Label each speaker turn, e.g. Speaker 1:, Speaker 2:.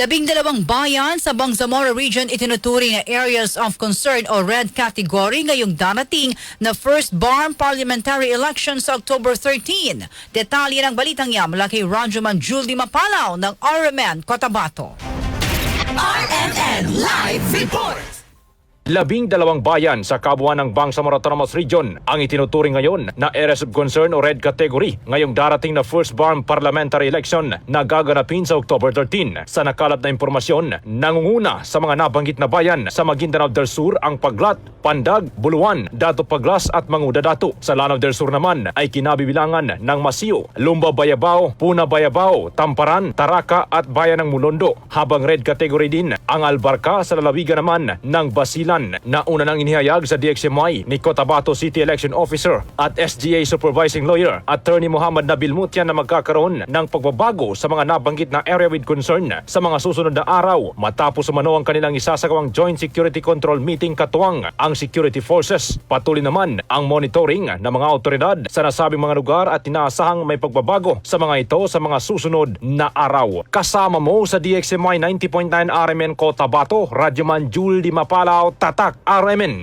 Speaker 1: Labing dalawang bayan sa Bangsamoro Region itinuturing na areas of concern o red category ngayong darating na first barn parliamentary election sa October 13. Detalye ng balitang yan mula kay Ranjuman Julie Mapalaw ng RMN Cotabato.
Speaker 2: RMN Live Report!
Speaker 3: Labing dalawang bayan sa kabuuan ng Bangsamoro Autonomous Region ang itinuturing ngayon na areas of concern o red category ngayong darating na first barn parliamentary election na gaganapin sa October 13. Sa nakalap na impormasyon, nangunguna sa mga nabanggit na bayan sa Maguindanao del Sur ang Paglat, Pandag, Buluan, Dato Paglas at Manguda Dato. Sa Lanao del Sur naman ay kinabibilangan ng Masiyo, Lumba Bayabao, Puna Bayabao, Tamparan, Taraka at Bayan ng Mulondo. Habang red category din ang Albarca sa lalawigan naman ng Basilan na una nang inihayag sa DXMY ni Cotabato City Election Officer at SGA Supervising Lawyer Attorney Muhammad Nabil Mutian na magkakaroon ng pagbabago sa mga nabanggit na area with concern sa mga susunod na araw matapos umano ang kanilang isasagawang Joint Security Control Meeting katuwang ang security forces. Patuloy naman ang monitoring ng mga otoridad sa nasabing mga lugar at inaasahang may pagbabago sa mga ito sa mga susunod na araw. Kasama mo sa DXMY 90.9 RMN Cotabato, Radyoman Jul Di Mapalaw, ตักอาราเมน